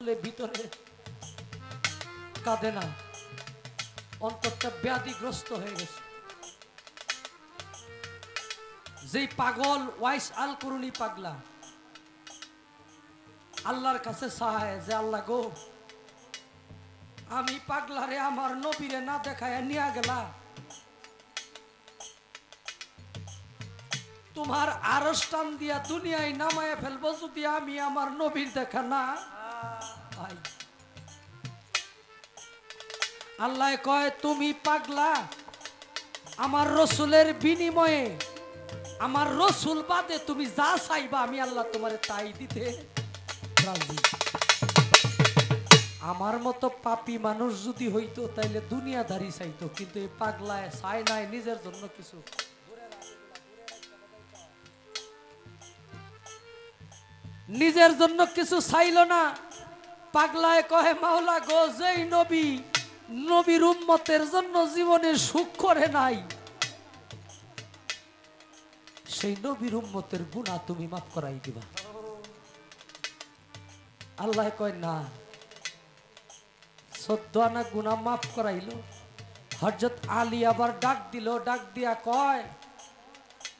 ভিতরে কাঁদে না। অন্তরটা ব্যাধিগ্রস্ত হয়ে গেছে। যেই পাগল ওয়াইস আল করুনি পাগলা, আল্লাহর কাছে সাহায় যে, আল্লাহ গো, আমি পাগলারে আমার নবীরে না দেখায় নিয়ে গেলা। তোমার আরস্টান দিয়া দুনিয়ায় নামায় ফেলব যদি আমি আমার নবীর দেখা না। আল্লাহ কয়, তুমি পাগলা। আমার রসুলের বিনিময়ে, আমার রসুল বাদে তুমি যা চাইবা, আমি আল্লাহ তোমার তাই দিতে আমার মতো পাপি মানুষ যদি হইতো, তাইলে দুনিয়াদারি চাইতো, কিন্তু এই পাগলায় চাই নাই নিজের জন্য কিছু। নিজের জন্য কিছু চাইল না। পাগলায় কহে, মাওলা গো, যেই নবী নবীর উম্মতের জন্য জীবনে সুখ করে নাই। সেই নবীর উম্মতের গুণা তুমি মাফ করাই দিবা। আল্লাহ কয়, না, সদ্য আনা গুণা মাফ করাইলো। হজরত আলী আবার ডাক দিল, ডাক দিয়া কয়,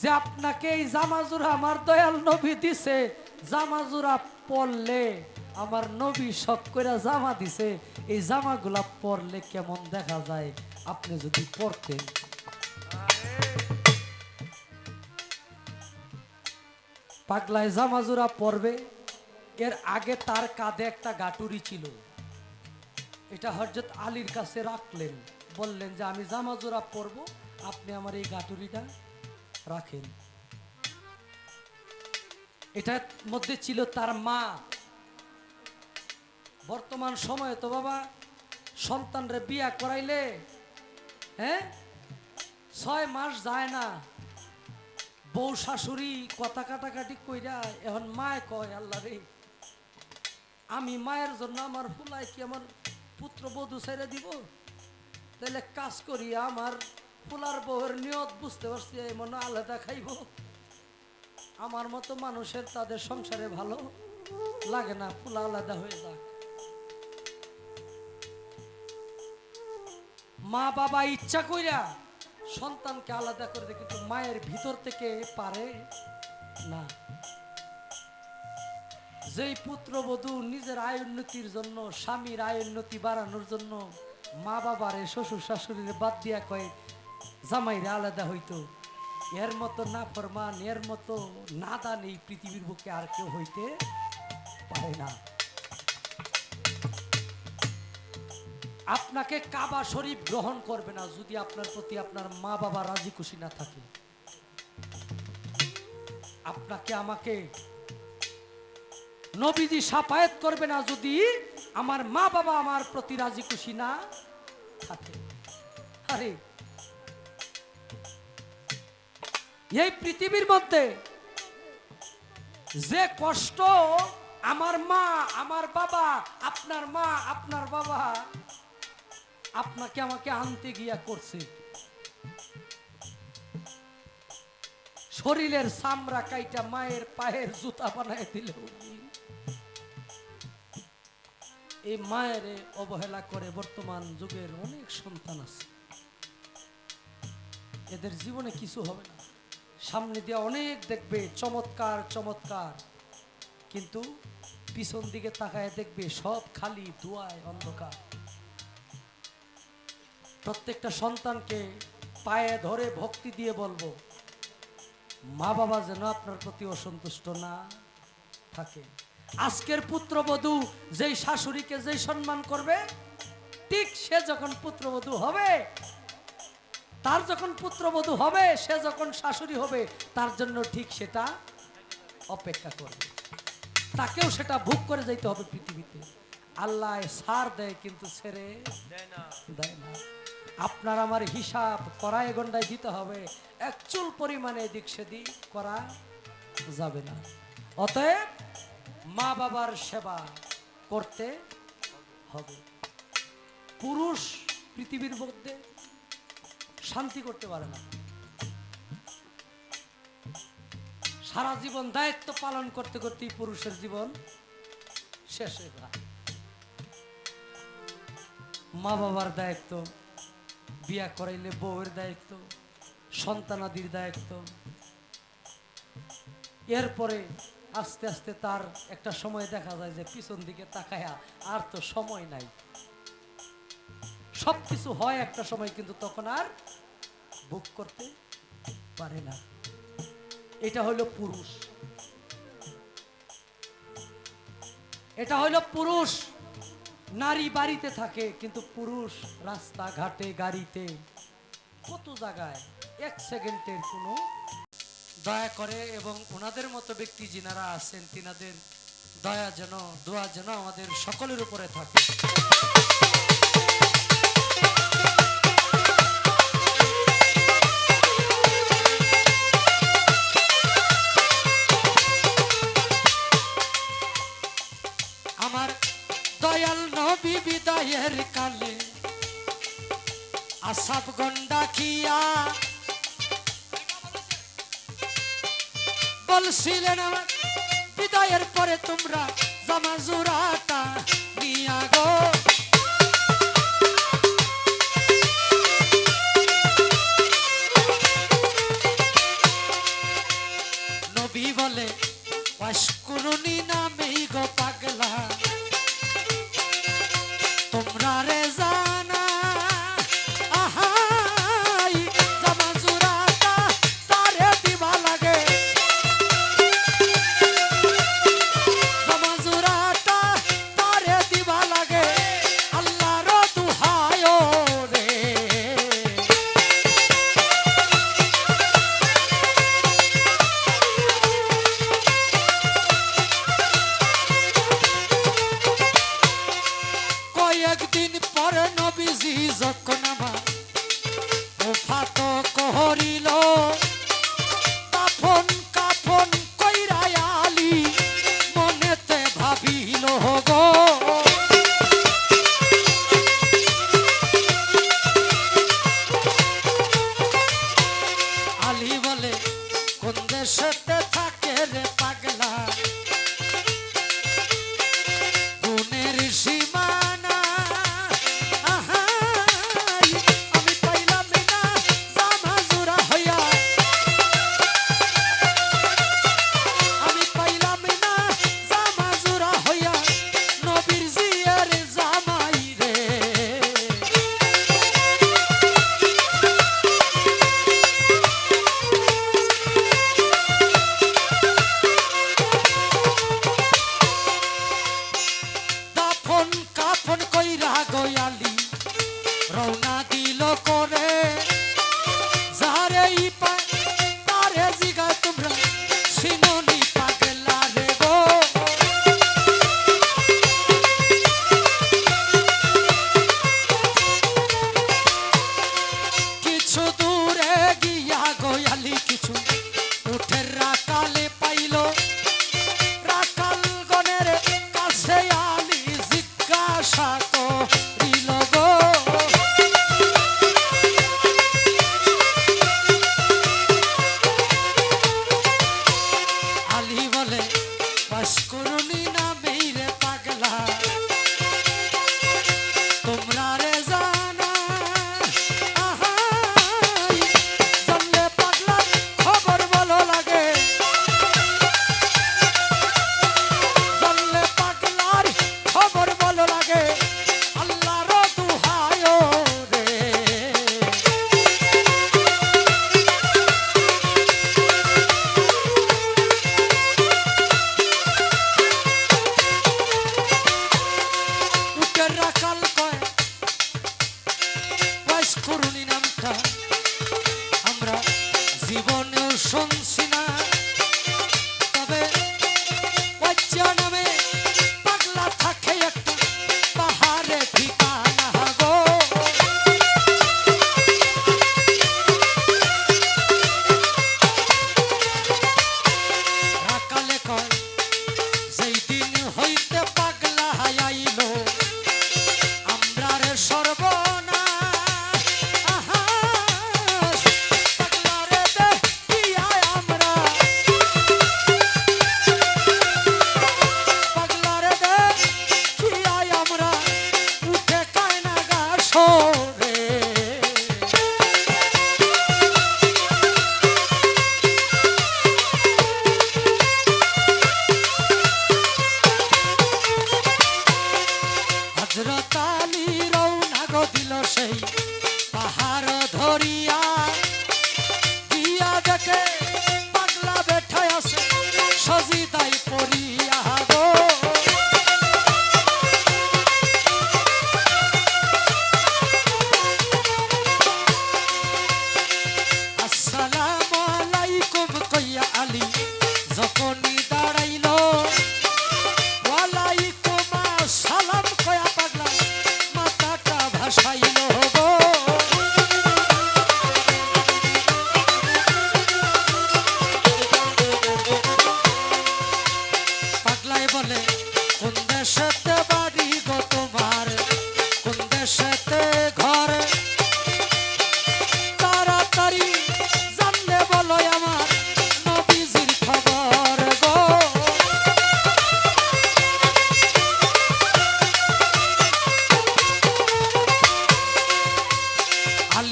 যে আপনাকে এই জামাজুরা আমার দয়াল নবী দিছে, জামাজুরা পরলে আমার নবী শখ করে জামা দিছে এই জামাগুলা পরলে কেমন দেখা যায়? আপনি যদি পরতেন। পাগলায় জামাজুরা পরবে। এর আগে তার কাঁধে একটা গাটুরি ছিল। এটা হজরত আলীর কাছে রাখলেন। বললেন যে, আমি জামাজোরা পরব, আপনি আমার এই গাটুরিটা রাখেন। এটার মধ্যে ছিল তার মা। বর্তমান সময়ে তো বাবা সন্তানরে বিয়া করাইলে হ্যাঁ? ছয় মাস যায় না। বউ শাশুড়ি কথা কাটাকাটি কইরা এখন মায় কয়, আল্লাহ রে। আমি মায়ের জন্য আমার ফুলাই কি আমার পুত্র বধু ছেড়ে দিব? তাহলে কাজ করি, আমার ফুলার বউয়ের নিয়ত বুঝতে পারছি, এই মনে আলাদা খাইব। আমার মতো মানুষের তাদের সংসারে ভালো লাগে না, ফুলা আলাদা হয়ে যাক। মা বাবা ইচ্ছা কইরা সন্তানকে আলাদা করে কিন্তু মায়ের ভিতর থেকে পারে না। যেই পুত্রবধূ নিজের আয় উন্নতির জন্য, স্বামীর আয় উন্নতি বাড়ানোর জন্য মা বাবারে শ্বশুর শাশুড়ির বাদ দিয়া কয়ে, জামাইরে আলাদা হইতো। এর মতো না ফরমান এর মতো নাদান এই পৃথিবীর বুকে আর কেউ হইতে পারে না। আপনাকে কাবা শরীফ গ্রহণ করবে না যদি আপনার প্রতি আপনার মা বাবা রাজি খুশি না থাকে। আপনাকে আমাকে নবীজি সাফায়াত করবে না যদি আমার মা বাবা আমার প্রতি রাজি খুশি না থাকে। আরে, এই পৃথিবীর মধ্যে যে কষ্ট আমার মা, আমার বাবা, আপনার মা, আপনার বাবা আপনাকে আমাকে আনতে গিয়া করছে। শরীরের চামড়া কাইটা মায়ের পায়ের জুতা বানায় দিলেও এই মায়ের অবহেলা করে বর্তমান যুগের অনেক সন্তান আছে। এদের জীবনে কিছু হবে না। সামনে দিয়ে অনেক দেখবে, চমৎকার চমৎকার। কিন্তু পিছন দিকে তাকায় দেখবে সব খালি ধোয়ায় অন্ধকার। প্রত্যেকটা সন্তানকে পায়ে ধরে ভক্তি দিয়ে বলব মা বাবা যেন আপনার প্রতি অসন্তুষ্ট না থাকে। আজকের পুত্রবধূ যেই শাশুড়িকে যেই সম্মান করবে ঠিক সে যখন পুত্রবধূ হবে তার যখন পুত্রবধূ হবে সে যখন শাশুড়ি হবে তার জন্য ঠিক সেটা অপেক্ষা করবে। তাকেও সেটা ভোগ করে যাইতে হবে পৃথিবীতে। আল্লাহ সার দেয় কিন্তু ছেড়ে দেয় না। আপনার আমার হিসাব করায় গন্ডায় দিতে হবে। এক চুল পরিমাণে এদিক সেদিক করা যাবে না। অতএব মা বাবার সেবা করতে হবে। পুরুষ পৃথিবীর মধ্যে শান্তি করতে পারে না। সারা জীবন দায়িত্ব পালন করতে করতেই পুরুষের জীবন শেষ হয়ে যায় মা বাবার দায়িত্ব বিয়া করাইলে বউয়ের দায়িত্ব, সন্তানাদির দায়িত্ব। এরপরে আস্তে আস্তে তার একটা সময় দেখা যায় যে পিছন দিকে তাকায়া আর তো সময় নাই। সব কিছু হয় একটা সময়, কিন্তু তখন আর বুক করতে পারে না। এটা হলো পুরুষ। এটা হলো পুরুষ। নারী বাড়িতে থাকে, কিন্তু পুরুষ রাস্তাঘাটে, গাড়িতে, কত জায়গায় এক সেকেন্ডের কোনো দয়া করে এবং ওনাদের মতো ব্যক্তি যিনারা আছেন, তিনাদের দয়া যেন, দোয়া যেন আমাদের সকলের উপরে থাকে। আসাব গন্ডা খিয়া। বলছিলেন আমার বিদায়ের পরে তোমরা জামা জোড়াটা নিয়া গো। নবী বলে অস্কুরুনি নামেই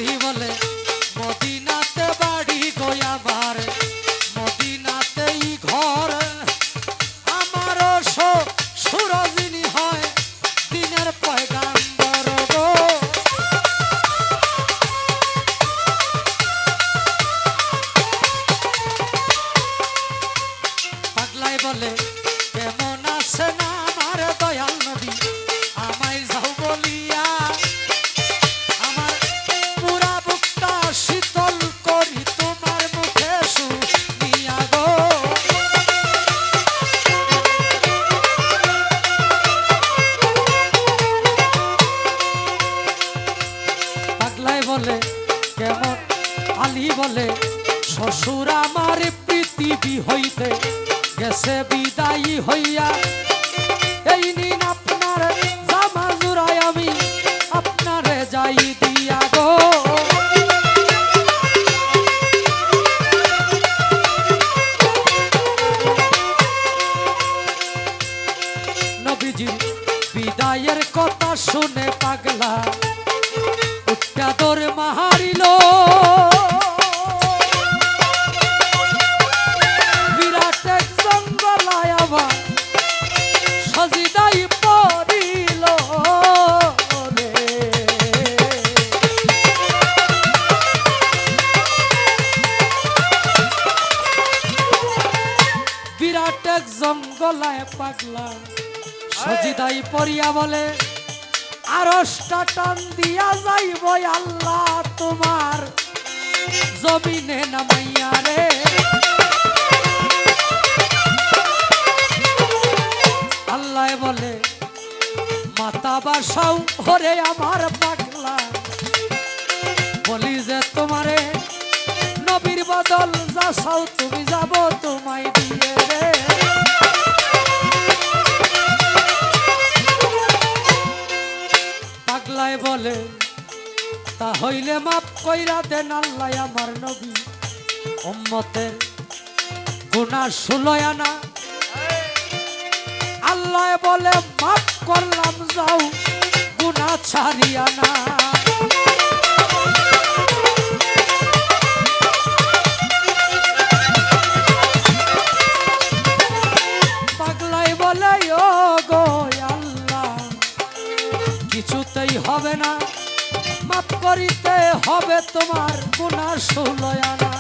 আলী বলে মদিনাতে বলে, কেমন আলী বলে, শ্বশুর আমার পৃথিবী হইতে গেছে বিদায়ী হইয়া। এই নিন আপনার জামা আমি আপনারে যাই দিয়া পাগলা। সজিদাই পড়িয়া বলে আরসটা টান দিয়া যাইব আল্লাহ তোমার জমিনে নামাইয়া রে। আল্লাহ বলে, মাতা বাসাও হরে আমার পাগলা। বলি যে তোমারে নবীর বদল যা চাও তুমি যাব তোমায় হইলে মাপ কইরা দেন আল্লাহ আমার নবী। উম্মতের গুণা ষোলয় আনা আল্লাহ বলে মাপ করলাম, যাও। গুণা ছাড়িয়া না। করিতে হবে তোমার গুনাহ ষোলয়ানা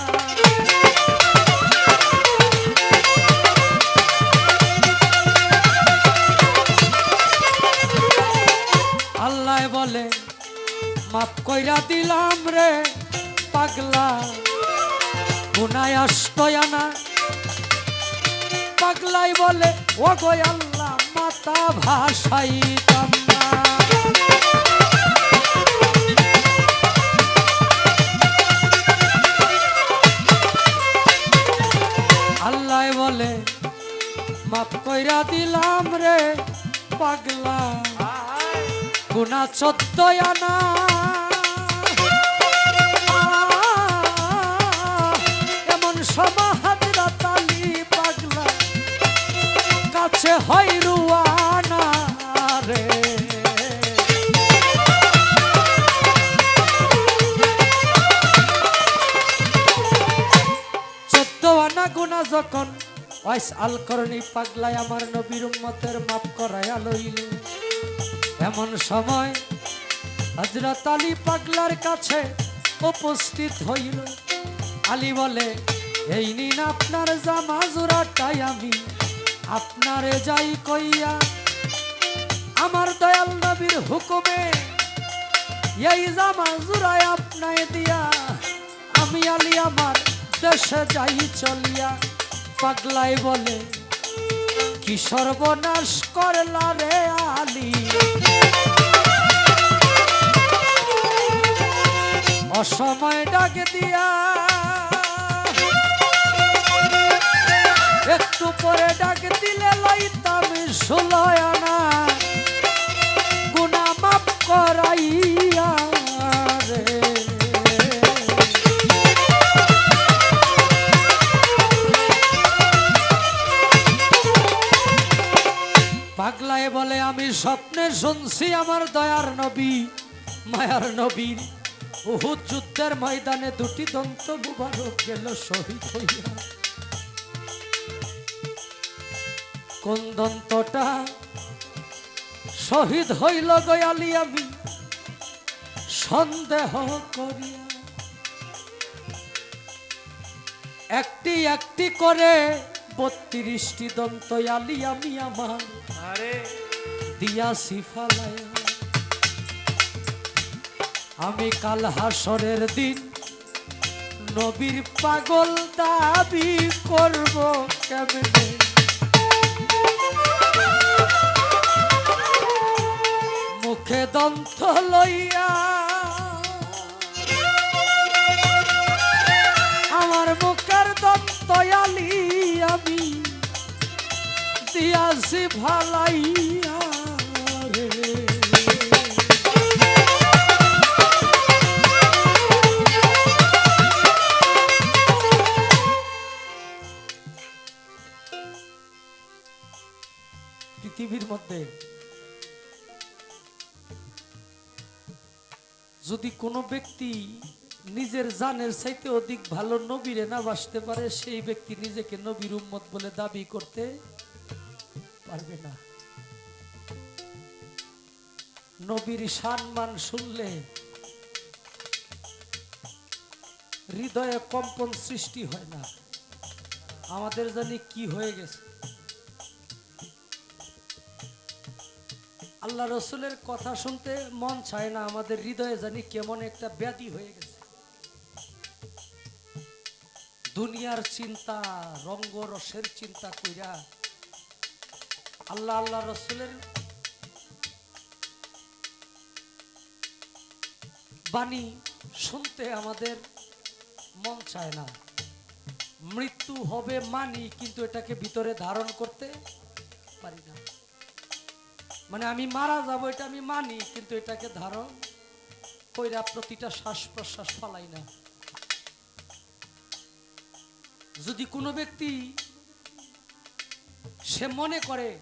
আল্লাহ বলে মাপ কইরা দিলাম রে পাগলা, গুনায় আস্তয়ানা পাগলাই বলে ও গো আল্লাহ, মাতা ভাষাই কান্না মাফ কইরা দিলাম রে, পাগলা। গুনা চোদ্দ আনা এমন সমাহাদিরা তালি পাগলা। কাছে হয় রুয়ানা রে। চোদ্দ আনা গুনা যখন ওয়াইস আল পাগলায় আমার নবীর উম্মতের মাপ করাইয়া লইল। এমন সময় হজরত আলী পাগলার কাছে উপস্থিত হইল। আলী বলে, এই নিন আপনার জামা জোড়াটাই আমি, আপনারে যাই কইয়া। আমার দয়াল নবীর হুকুমে এই জামা জোড়ায় আপনায় দিয়া, আমি আলী আমার দেশে যাই চলিয়া। পাগলাই বলে, কি সর্বনাশ করলা রে আলী? অসময় ডাক দিয়া, একটু পরে ডাক দিলে লাইতাম ষোলয় আনা। গুনা মাপ করাইয়া স্বপ্নে শুনছি আমার দয়ার নবী, মায়ার নবীর উহুদ যুদ্ধের ময়দানে দুটি দন্ত মুবারক গেল শহীদ হইয়া। কোন দন্তটা? শহীদ হইল গয়ালি আমি, সন্দেহ করিয়া। একটি একটি করে বত্রিশটি দন্ত আলি আমি আমার। আরে। দিয়া সিফালায়া। আমি কাল হাসরের দিন নবীর পাগল দাবি করব কেমনে? মুখে দন্ত লইয়া আমার মুখের দন্ত আলি আমি দিয়াছি ভালাইয়া পৃথিবীর মধ্যে। যদি কোনো ব্যক্তি নিজের জানের চাইতে অধিক ভালো নবীরে না বাসতে পারে, সেই ব্যক্তি নিজেকে নবীর উম্মত বলে দাবি করতে পারবে না। নবীর সম্মান শুনলে হৃদয়ে কম্পন সৃষ্টি হয় না। আমাদের জানি কি হয়ে গেছে। আল্লাহ রসুলের কথা শুনতে মন চায় না, আমাদের হৃদয়ে জানি কেমন একটা ব্যাধি হয়ে গেছে। দুনিয়ার চিন্তা, রঙ্গ রসের চিন্তা কইরা আল্লাহ আল্লাহ রসুলের বাণী শুনতে আমাদের মন চায় না। মৃত্যু হবে মানি, কিন্তু এটাকে ভিতরে ধারণ করতে পারি না। মানে আমি মারা যাব, এটা আমি মানি, কিন্তু এটাকে ধারণ কইরা প্রতিটা শ্বাস প্রশ্বাস ফালাই না। যদি কোনো ব্যক্তি, সে মনে করে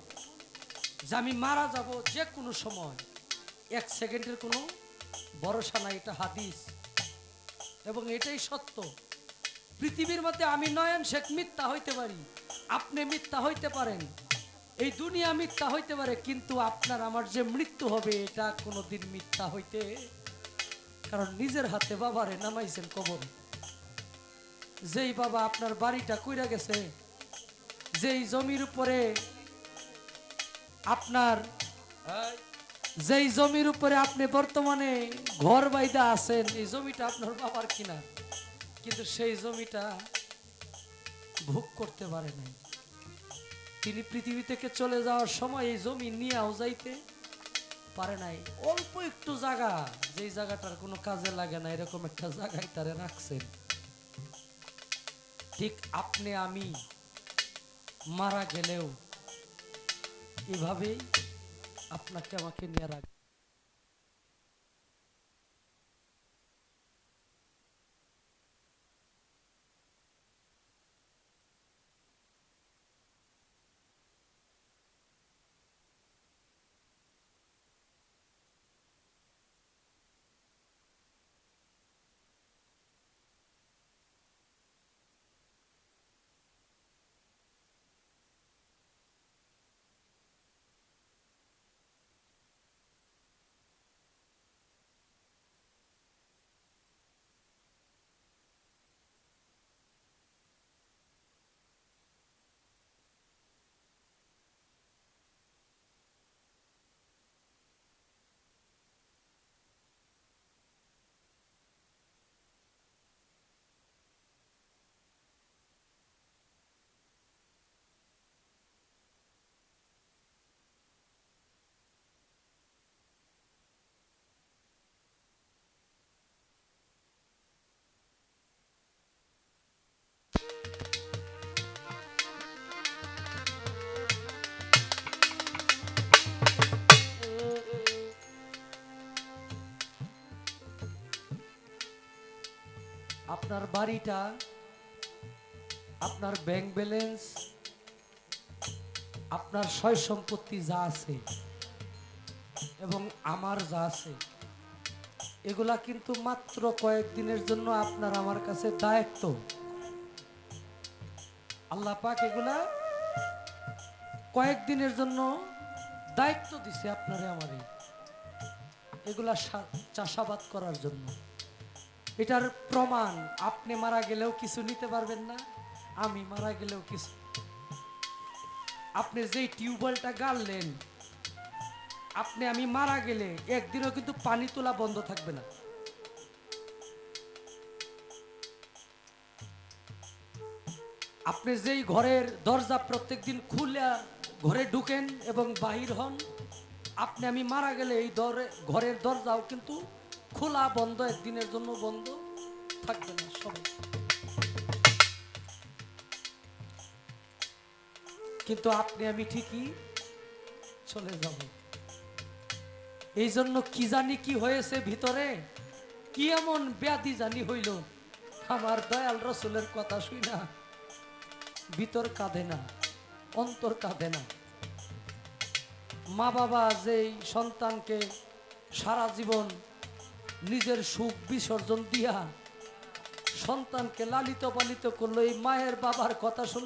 যে আমি মারা যাব যে কোনো সময়, এক সেকেন্ডের কোনো ভরসা নাই, এটা হাদিস। এবং এটাই সত্য। পৃথিবীর মধ্যে আমি নয়ন শেখ মিথ্যা হইতে পারি, আপনি মিথ্যা হইতে পারেন। এই দুনিয়া মিথ্যা হইতে পারে, কিন্তু আপনার আমার যে মৃত্যু হবে, এটা কোনোদিন মিথ্যা হইতে কারণ নিজের হাতে বাবারে নামাইছেন কবর। যেই বাবা আপনার বাড়িটা কইরা গেছে, যেই জমির উপরে আপনার যেই জমির উপরে আপনি বর্তমানে ঘর বাইদা আছেন, এই জমিটা আপনার বাবার কিনা। কিন্তু সেই জমিটা ভোগ করতে পারে নাই। তিনি পৃথিবী থেকে চলে যাওয়ার সময় এই জমি নিয়েও যাইতে পারে নাই। অল্প একটু জায়গা, যেই জায়গাটার কোনো কাজে লাগে না, এরকম একটা জায়গায় তারে রাখছেন। ঠিক আপনি, আমি মারা গেলেও এভাবেই আপনাকে আমাকে নিয়ে রাখ বাড়িটা, আপনার ব্যাংক ব্যালেন্স আপনার সয় সম্পত্তি যা আছে এবং আমার যা আছে, এগুলা কিন্তু মাত্র কয়েকদিনের জন্য আপনার আমার কাছে দায়িত্ব। আল্লাহ পাক এগুলা কয়েকদিনের জন্য দায়িত্ব দিছে আপনারে আমারে, এগুলা চাষাবাদ করার জন্য। এটার প্রমাণ, আপনি মারা গেলেও কিছু নিতে পারবেন না, আমি মারা গেলেও কিছু। আপনি যেই টিউবওয়েলটা গাড়লেন, আপনি আমি মারা গেলে একদিনও কিন্তু পানি তোলা বন্ধ থাকবে না। আপনি যেই ঘরের দরজা প্রত্যেকদিন খুলে ঘরে ঢুকেন এবং বাহির হন, আপনি আমি মারা গেলে এই দরে ঘরের দরজাও কিন্তু খোলা বন্ধ, একদিনের জন্য বন্ধ, থাকবে না সবাই। কিন্তু আপনি, আমি ঠিকই চলে যাব। এই জন্য কি জানি কি হয়েছে ভিতরে? কি এমন ব্যাধি জানি হইল? আমার দয়াল রসুলের কথা শুই না। ভিতর কাঁদে না, অন্তর কাঁদে না। মা বাবা যেই সন্তানকে সারা জীবন নিজের সুখ বিসর্জন দিয়া সন্তানকে লালিত পালিত করল। এই মায়ের বাবার কথা